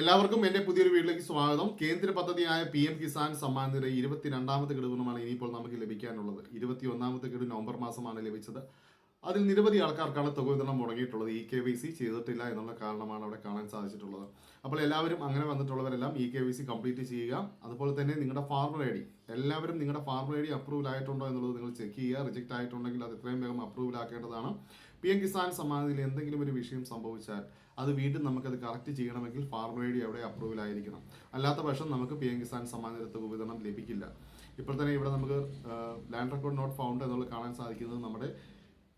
എല്ലാവർക്കും എന്റെ പുതിയൊരു വീട്ടിലേക്ക് സ്വാഗതം. കേന്ദ്ര പദ്ധതിയായ പി എം കിസാൻ സമ്മാൻ നിധി ഇരുപത്തിരണ്ടാമത്തെ ഗഡുവിനുമാണ് ഇനിയിപ്പോൾ നമുക്ക് ലഭിക്കാനുള്ളത്. ഇരുപത്തി ഒന്നാമത്തെ ഗഡു നവംബർ മാസമാണ് ലഭിച്ചത്. അതിൽ നിരവധി ആൾക്കാർക്കാണ് തുക വിതരണം മുടങ്ങിയിട്ടുള്ളത്. ഇ കെ വി സി ചെയ്തിട്ടില്ല എന്നുള്ള കാരണമാണ് അവിടെ കാണാൻ സാധിച്ചിട്ടുള്ളത്. അപ്പോൾ എല്ലാവരും അങ്ങനെ വന്നിട്ടുള്ളവരെല്ലാം E K Y C complete ചെയ്യുക. അതുപോലെ തന്നെ നിങ്ങളുടെ ഫാർമർ ഐ ഡി. എല്ലാവരും നിങ്ങളുടെ ഫാർമർ ഐ ഡി അപ്രൂവൽ ആയിട്ടുണ്ടോ എന്നുള്ളത് നിങ്ങൾ ചെക്ക് ചെയ്യുക. റിജക്റ്റ് ആയിട്ടുണ്ടെങ്കിൽ അത് എത്രയും വേഗം അപ്രൂവൽ ആക്കേണ്ടതാണ്. പി എം കിസാൻ സമ്മാനത്തിൽ എന്തെങ്കിലും ഒരു വിഷയം സംഭവിച്ചാൽ അത് വീണ്ടും നമുക്കത് കറക്റ്റ് ചെയ്യണമെങ്കിൽ ഫാർമർ അവിടെ അപ്രൂവൽ ആയിരിക്കണം. അല്ലാത്ത പക്ഷം നമുക്ക് പി എം കിസാൻ സമ്മാന വിതരണം ലഭിക്കില്ല. ഇപ്പോൾ തന്നെ ഇവിടെ നമുക്ക് ലാൻഡ് റെക്കോർഡ് നോട്ട് ഫൗണ്ട് എന്നുള്ളത് കാണാൻ സാധിക്കുന്നത് നമ്മുടെ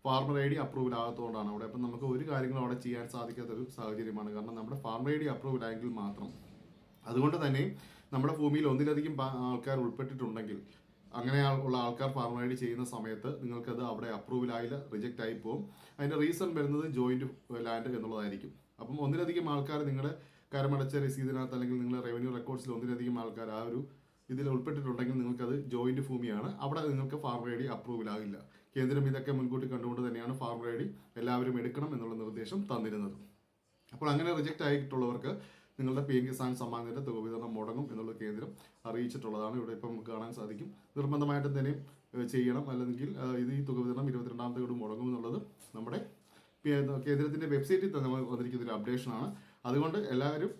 ഫാർമർ ഐ ഡി അപ്രൂവൽ ആകത്തുകൊണ്ടാണ് അവിടെ അപ്പം നമുക്ക് ഒരു കാര്യങ്ങളും അവിടെ ചെയ്യാൻ സാധിക്കാത്ത ഒരു സാഹചര്യമാണ്. കാരണം നമ്മുടെ ഫാർമർ ഐ ഡി അപ്രൂവൽ ആയെങ്കിൽ മാത്രം. അതുകൊണ്ട് തന്നെ നമ്മുടെ ഭൂമിയിൽ ഒന്നിലധികം ആൾക്കാർ ഉൾപ്പെട്ടിട്ടുണ്ടെങ്കിൽ അങ്ങനെ ഉള്ള ആൾക്കാർ ഫാർമർ ചെയ്യുന്ന സമയത്ത് നിങ്ങൾക്കത് അവിടെ അപ്രൂവൽ ആയില്ല റിജക്റ്റ് ആയി പോകും. അതിന്റെ റീസൺ വരുന്നത് ജോയിന്റ് ലാൻഡ് എന്നുള്ളതായിരിക്കും. അപ്പം ഒന്നിലധികം ആൾക്കാർ നിങ്ങളുടെ കരമടച്ച രസീതിനകത്ത് അല്ലെങ്കിൽ നിങ്ങളുടെ റവന്യൂ റെക്കോർഡ്സിൽ ഒന്നിലധികം ആൾക്കാർ ആ ഒരു ഇതിൽ ഉൾപ്പെട്ടിട്ടുണ്ടെങ്കിൽ നിങ്ങൾക്കത് ജോയിന്റ് ഭൂമിയാണ്. അവിടെ നിങ്ങൾക്ക് ഫാർമർ ഐ ഡി അപ്രൂവൽ ആകില്ല കേന്ദ്രം ഇതൊക്കെ മുൻകൂട്ടി കണ്ടുകൊണ്ട് തന്നെയാണ് ഫാർമർ ഐ ഡി എല്ലാവരും എടുക്കണം എന്നുള്ള നിർദ്ദേശം തന്നിരുന്നത്. അപ്പോൾ അങ്ങനെ റിജക്റ്റ് ആയിട്ടുള്ളവർക്ക് നിങ്ങളുടെ പി എം കിസാൻ സമ്മാൻ നിധി തുക വിതരണം മുടങ്ങും എന്നുള്ള കേന്ദ്രം അറിയിച്ചിട്ടുള്ളതാണ്. ഇവിടെ ഇപ്പം നമുക്ക് കാണാൻ സാധിക്കും. നിർബന്ധമായിട്ടും തന്നെ ചെയ്യണം. അല്ലെങ്കിൽ ഇത് ഈ തുക വിതരണം ഇരുപത്തിരണ്ടാമത്തെ കൂടി മുടങ്ങും എന്നുള്ളത് നമ്മുടെ കേന്ദ്രത്തിന്റെ വെബ്സൈറ്റിൽ തന്നെ വന്നിരിക്കുന്ന ഒരു അപ്ഡേഷനാണ്. അതുകൊണ്ട് എല്ലാവരും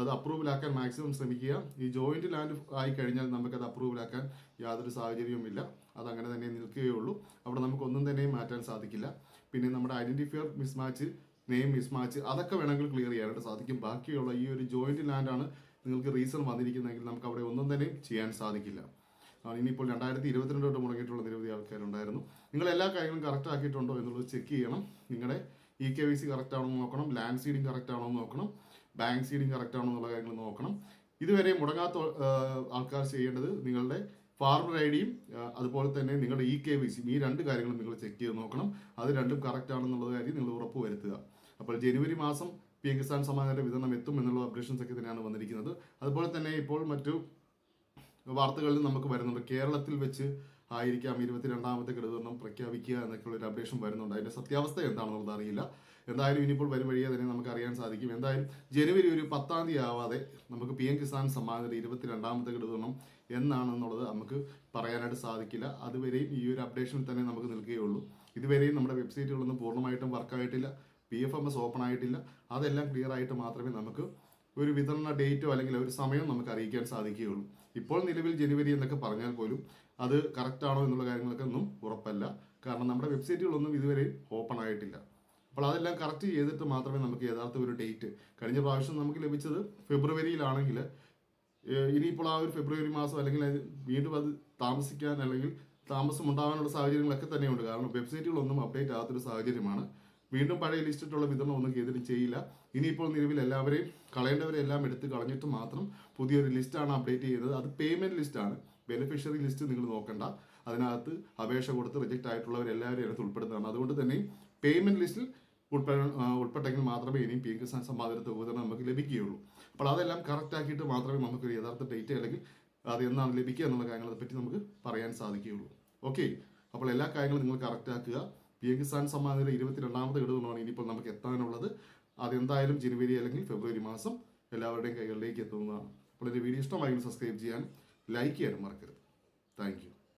അത് അപ്രൂവലാക്കാൻ മാക്സിമം ശ്രമിക്കുക. ഈ ജോയിന്റ് ലാൻഡ് ആയി കഴിഞ്ഞാൽ നമുക്കത് അപ്രൂവലാക്കാൻ യാതൊരു സാഹചര്യവുമില്ല. അത് അങ്ങനെ തന്നെ നിൽക്കുകയുള്ളൂ. അവിടെ നമുക്കൊന്നും തന്നെ മാറ്റാൻ സാധിക്കില്ല. പിന്നെ നമ്മുടെ ഐഡന്റിഫയർ മിസ്മാച്ച് നെയിം മിസ്മാച്ച് അതൊക്കെ വേണമെങ്കിൽ ക്ലിയർ ചെയ്യാനായിട്ട് സാധിക്കും. ബാക്കിയുള്ള ഈ ഒരു ജോയിന്റ് ലാൻഡാണ് നിങ്ങൾക്ക് റീസൺ വന്നിരിക്കുന്നതെങ്കിൽ നമുക്ക് അവിടെ ഒന്നും തന്നെ ചെയ്യാൻ സാധിക്കില്ല. ഇനിയിപ്പോൾ രണ്ടായിരത്തി ഇരുപത്തിരണ്ട് തൊട്ട് മുടങ്ങിയിട്ടുള്ള നിരവധി ആൾക്കാരുണ്ടായിരുന്നു. നിങ്ങൾ എല്ലാ കാര്യങ്ങളും കറക്റ്റ് ആക്കിയിട്ടുണ്ടോ എന്നുള്ളത് ചെക്ക് ചെയ്യണം. നിങ്ങളുടെ E K Y C correct ആണോ നോക്കണം. ലാൻഡ് സീഡിങ് കറക്റ്റ് ആണോ നോക്കണം. ബാങ്ക് സീഡിങ് കറക്റ്റ് ആണോ എന്നുള്ള കാര്യങ്ങൾ നോക്കണം. ഇതുവരെ മുടങ്ങാത്ത ആൾക്കാർ ചെയ്യേണ്ടത് നിങ്ങളുടെ ഫാർമർ ഐ ഡിയും അതുപോലെ തന്നെ നിങ്ങളുടെ ഇ കെ വി സിയും ഈ രണ്ട് കാര്യങ്ങളും നിങ്ങൾ ചെക്ക് ചെയ്ത് നോക്കണം. അത് രണ്ടും കറക്റ്റ് ആണെന്നുള്ള കാര്യം നിങ്ങൾ ഉറപ്പ് വരുത്തുക. അപ്പോൾ ജനുവരി മാസം പി എം കിസാൻ സമ്മാനത്തിന്റെ വിതരണം എത്തും എന്നുള്ള അപ്ഡേഷൻസ് ഒക്കെ തന്നെയാണ് വന്നിരിക്കുന്നത്. അതുപോലെ തന്നെ ഇപ്പോൾ മറ്റു വാർത്തകളിൽ നമുക്ക് വരുന്നുണ്ട്. കേരളത്തിൽ വെച്ച് ആയിരിക്കാം ഇരുപത്തിരണ്ടാമത്തെ ഗഡുവിതരണം പ്രഖ്യാപിക്കുക എന്നൊക്കെയുള്ള ഒരു അപ്ഡേഷൻ വരുന്നുണ്ട്. അതിന്റെ സത്യാവസ്ഥ എന്താണെന്നുള്ളത് അറിയില്ല. എന്തായാലും ഇനിയിപ്പോൾ വരും വഴിയെ തന്നെ നമുക്ക് അറിയാൻ സാധിക്കും. എന്തായാലും ജനുവരി ഒരു പത്താം തീയതി ആവാതെ നമുക്ക് പി എം കിസാൻ സമ്മാനത്തിന്റെ ഇരുപത്തിരണ്ടാമത്തെ ഗഡുവിതരണം എന്നാണെന്നുള്ളത് നമുക്ക് പറയാനായിട്ട് സാധിക്കില്ല. അതുവരെയും ഈ ഒരു അപ്ഡേഷനിൽ തന്നെ നമുക്ക് നിൽക്കുകയുള്ളൂ ഇതുവരെയും നമ്മുടെ വെബ്സൈറ്റുകളൊന്നും പൂർണമായിട്ടും വർക്കായിട്ടില്ല P F M S open ആയിട്ടില്ല. അതെല്ലാം ക്ലിയർ ആയിട്ട് മാത്രമേ നമുക്ക് ഒരു വിതരണ ഡേറ്റോ അല്ലെങ്കിൽ ഒരു സമയം നമുക്ക് അറിയിക്കാൻ സാധിക്കുകയുള്ളൂ. ഇപ്പോൾ നിലവിൽ ജനുവരി എന്നൊക്കെ പറഞ്ഞാൽ പോലും അത് കറക്റ്റ് ആണോ എന്നുള്ള കാര്യങ്ങളൊക്കെ ഒന്നും ഉറപ്പല്ല. കാരണം നമ്മുടെ വെബ്സൈറ്റുകളൊന്നും ഇതുവരെ ഓപ്പൺ ആയിട്ടില്ല. അപ്പോൾ അതെല്ലാം കറക്റ്റ് ചെയ്തിട്ട് മാത്രമേ നമുക്ക് യഥാർത്ഥ ഒരു ഡേറ്റ് കഴിഞ്ഞ പ്രാവശ്യം നമുക്ക് ലഭിച്ചത് ഫെബ്രുവരിയിലാണെങ്കിൽ ഇനിയിപ്പോൾ ആ ഒരു ഫെബ്രുവരി മാസം അല്ലെങ്കിൽ വീണ്ടും അത് താമസിക്കാൻ അല്ലെങ്കിൽ താമസം ഉണ്ടാകാനുള്ള സാഹചര്യങ്ങളൊക്കെ തന്നെയുണ്ട്. കാരണം വെബ്സൈറ്റുകളൊന്നും അപ്ഡേറ്റ് ആകാത്തൊരു സാഹചര്യമാണ്. വീണ്ടും പഴയ ലിസ്റ്റിട്ടുള്ള വിതരണം ഒന്നും കേന്ദ്രം ചെയ്യില്ല. ഇനിയിപ്പോൾ നിലവിൽ എല്ലാവരെയും കളയേണ്ടവരെല്ലാം എടുത്ത് കളഞ്ഞിട്ട് മാത്രം പുതിയൊരു ലിസ്റ്റാണ് അപ്ഡേറ്റ് ചെയ്യുന്നത്. അത് പേയ്മെന്റ് ലിസ്റ്റാണ് ബെനിഫിഷ്യറി ലിസ്റ്റ് നിങ്ങൾ നോക്കണ്ട. അതിനകത്ത് അപേക്ഷ കൊടുത്ത് റിജക്റ്റ് ആയിട്ടുള്ളവരെല്ലാവരും അതിനകത്ത് ഉൾപ്പെടുന്നതാണ്. അതുകൊണ്ട് തന്നെ പേയ്മെന്റ് ലിസ്റ്റിൽ ഉൾപ്പെ ഉൾപ്പെട്ടെങ്കിൽ മാത്രമേ ഇനിയും പി എം കിസാൻ സമ്പാദനത്തെ ഉപകരണം നമുക്ക് ലഭിക്കുകയുള്ളൂ. അപ്പോൾ അതെല്ലാം കറക്റ്റ് ആക്കിയിട്ട് മാത്രമേ നമുക്ക് യഥാർത്ഥ ഡേറ്റ് അല്ലെങ്കിൽ അത് എന്നാണ് ലഭിക്കുക എന്നുള്ള കാര്യങ്ങളെ പറ്റി നമുക്ക് പറയാൻ സാധിക്കുകയുള്ളൂ. ഓക്കെ അപ്പോൾ എല്ലാ കാര്യങ്ങളും നിങ്ങൾ കറക്റ്റ് ആക്കുക. പി എം കിസാൻ സമ്മാനത്തിന്റെ ഇരുപത്തിരണ്ടാമത്തെ ഘടകമാണ് ഇനിയിപ്പോൾ നമുക്ക് എത്താനുള്ളത്. അതെന്തായാലും ജനുവരി അല്ലെങ്കിൽ ഫെബ്രുവരി മാസം എല്ലാവരുടെയും കൈകളിലേക്ക് എത്തുന്നതാണ്. അപ്പോൾ എന്റെ വീഡിയോ ഇഷ്ടമായെങ്കിൽ സബ്സ്ക്രൈബ് ചെയ്യാൻ ലൈക്ക് ചെയ്യാനും മറക്കരുത്. താങ്ക്